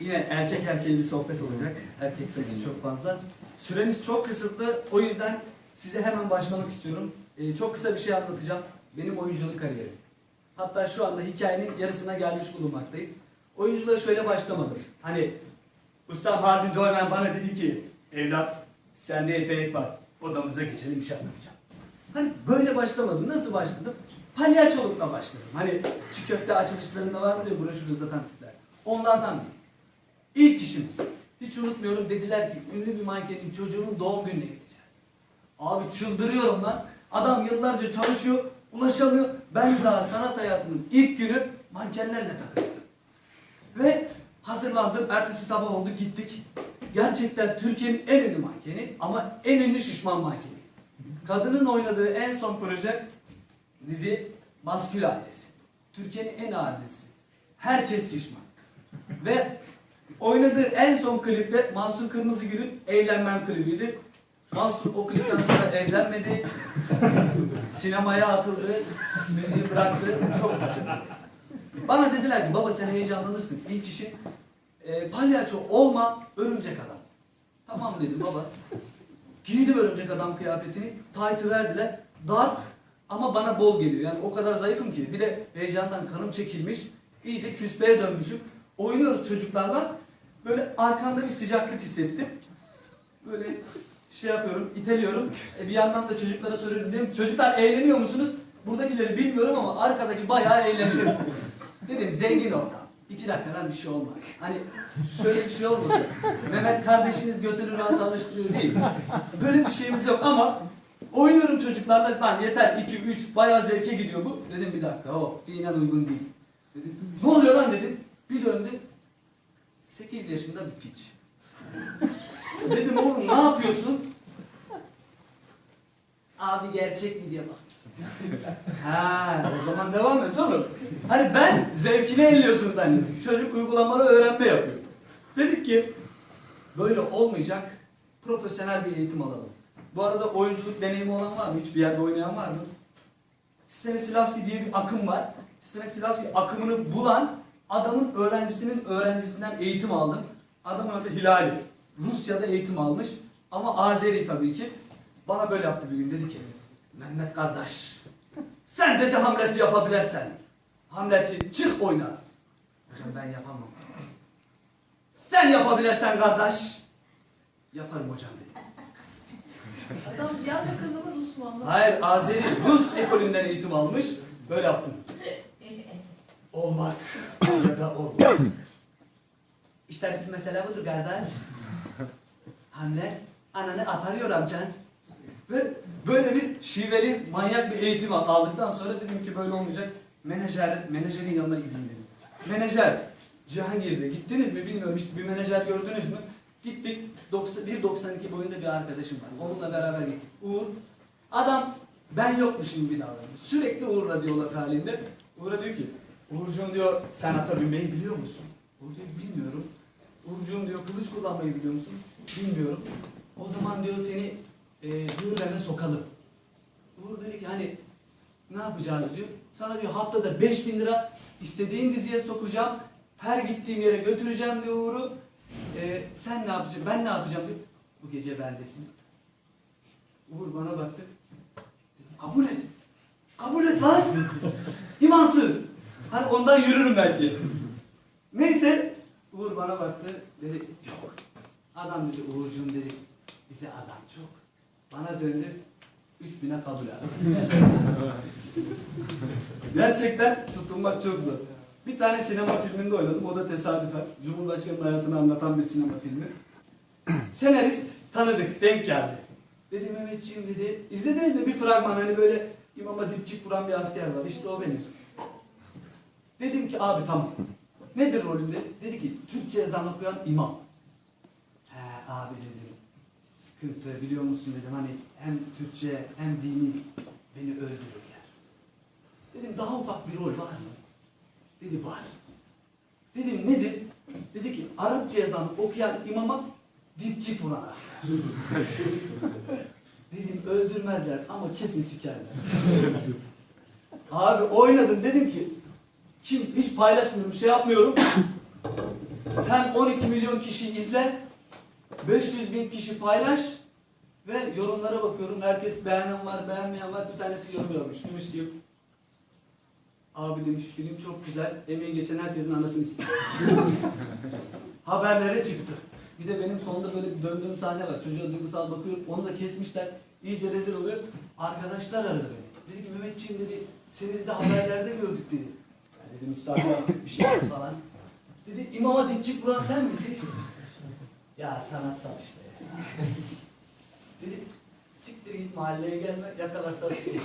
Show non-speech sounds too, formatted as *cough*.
Yine erkek erkeğe bir sohbet olacak. Erkek sayısı çok fazla. Süremiz çok kısıtlı. O yüzden size hemen başlamak istiyorum. Ee, çok kısa bir şey anlatacağım. Benim oyunculuk kariyerim. Hatta şu anda hikayenin yarısına gelmiş bulunmaktayız. Oyunculuğa şöyle başlamadım. Hani Usta Hardin Dorman bana dedi ki evlat sende yetenek var. Odamıza geçelim bir şey anlatacağım. Hani böyle başlamadım. Nasıl başladım? Palyaçolukla başladım. Hani çiğ köfte açılışlarında vardı ya broşür uzatan tipler. Onlardan biri. İlk işimiz. Hiç unutmuyorum dediler ki ünlü bir mankenin çocuğunun doğum gününe gideceğiz. Abi çıldırıyorum lan. Adam yıllarca çalışıyor, ulaşamıyor. Ben daha sanat hayatımın ilk günü mankenlerle takılıyorum. Ve hazırlandım. Ertesi sabah oldu gittik. Gerçekten Türkiye'nin en ünlü mankeni ama en ünlü şişman mankeni. Kadının oynadığı en son proje dizi Maskül Ailesi. Türkiye'nin en ağır dizisi. Herkes şişman. Ve oynadığı en son klipte Mahsun Kırmızıgül'ün Evlenmem klibiydi. Mahsun o klipten sonra evlenmedi. Sinemaya atıldı. Müziği bıraktı. Çok. Bana dediler ki baba sen heyecanlanırsın. İlk işin e, palyaço olma örümcek adam. Tamam dedim baba. Giydim örümcek adam kıyafetini. Taytı verdiler. Dar ama bana bol geliyor. Yani o kadar zayıfım ki. Bir de heyecandan kanım çekilmiş. İyice küspeye dönmüşüm. Oynuyoruz çocuklarla. Böyle arkamda bir sıcaklık hissettim. Böyle şey yapıyorum, iteliyorum. E bir yandan da çocuklara soruyorum. Dedim, çocuklar eğleniyor musunuz? Buradakileri bilmiyorum ama arkadaki bayağı eğleniyor. Dedim zengin ortam. İki dakikadan bir şey olmaz. Hani şöyle bir şey olmadı. Mehmet kardeşiniz götünü rahat alıştırıyor değil. Böyle bir şeyimiz yok ama oynuyorum çocuklarla lan yeter 2 3 bayağı zevke gidiyor bu. Dedim bir dakika o dinen uygun değil. Dedim ne oluyor lan dedim. Bir döndüm. 8 yaşında bir piç. *laughs* Dedim oğlum ne yapıyorsun? Abi gerçek mi diye bak. *laughs* ha, o zaman devam et oğlum. Hani ben zevkine elliyorsun zannettim. Çocuk uygulamalı öğrenme yapıyor. Dedik ki böyle olmayacak. Profesyonel bir eğitim alalım. Bu arada oyunculuk deneyimi olan var mı? Hiçbir yerde oynayan var mı? Stanislavski diye bir akım var. Stanislavski akımını bulan adamın öğrencisinin öğrencisinden eğitim aldım. Adamın adı Hilali. Rusya'da eğitim almış. Ama Azeri tabii ki. Bana böyle yaptı bir gün. Dedi ki Mehmet kardeş sen dedi Hamlet'i yapabilirsen. Hamlet'i çık oyna. Hocam ben yapamam. Sen yapabilirsen kardeş. Yaparım hocam dedi. Adam yakında mı Rus mu anlamadım. Hayır Azeri Rus ekolünden eğitim almış. Böyle yaptım. *laughs* Olmak ya da olmak. İşte bütün mesele budur kardeş. Hamle ananı aparıyor amcan. Ve böyle bir şiveli manyak bir eğitim al- aldıktan sonra dedim ki böyle olmayacak. Menajer, menajerin yanına gideyim dedim. Menajer Cihangir'de gittiniz mi bilmiyorum hiç bir menajer gördünüz mü? Gittik 90 1.92 boyunda bir arkadaşım var. Onunla beraber gittik. Uğur. Adam ben yokmuşum bir davranıyor. Sürekli Uğur'la diyalog halinde. Uğur'a diyor ki Uğurcuğum diyor sen ata binmeyi biliyor musun? Uğur diyor bilmiyorum. Uğurcuğum diyor kılıç kullanmayı biliyor musun? Bilmiyorum. O zaman diyor seni e, Hürrem'e sokalım. Uğur dedi ki hani ne yapacağız diyor. Sana diyor haftada 5000 lira istediğin diziye sokacağım. Her gittiğim yere götüreceğim diyor Uğur'u. E, sen ne yapacaksın? Ben ne yapacağım diyor. Bu gece bendesin. Uğur bana baktı. Dedim, kabul et. Kabul et lan. İmansız. Hani ondan yürürüm belki. Neyse Uğur bana baktı. Dedi yok. Adam dedi Uğurcuğum dedi. Bize adam çok. Bana döndü. 3000'e kabul abi. *laughs* Gerçekten tutunmak çok zor. Bir tane sinema filminde oynadım. O da tesadüfen. Cumhurbaşkanının hayatını anlatan bir sinema filmi. Senarist tanıdık, denk geldi. Dedi Mehmetciğim dedi, izlediniz mi bir fragman hani böyle imama dipçik vuran bir asker var. İşte o benim. Dedim ki abi tamam. Nedir rolüm dedi. Dedi ki Türkçe ezan okuyan imam. He abi dedim. Sıkıntı biliyor musun dedim hani hem Türkçe hem dini beni öldürür yer. Dedim daha ufak bir rol var mı? Dedi var. Dedim nedir? Dedi ki Arapça ezan okuyan imama dipçik vuran asker. *laughs* Dedim öldürmezler ama kesin sikerler. *laughs* Abi oynadım dedim ki paylaşmıyorum şey yapmıyorum. Sen 12 milyon kişi izle, 500 bin kişi paylaş ve yorumlara bakıyorum. Herkes beğenen var, beğenmeyen var. Bir tanesi yorum yapmış. Demiş ki, abi demiş film çok güzel, emeği geçen herkesin anasını istiyor. *laughs* Haberlere çıktı. Bir de benim sonunda böyle döndüğüm sahne var. Çocuğa duygusal bakıyorum. Onu da kesmişler. İyice rezil oluyor. Arkadaşlar aradı beni. Dedi ki Mehmetciğim dedi seni de haberlerde gördük dedi. Dedim müstahak bir şey falan. Dedi imama dipçik vuran sen misin? ya sanatsal işte. dedi siktir git mahalleye gelme yakalarsan seni.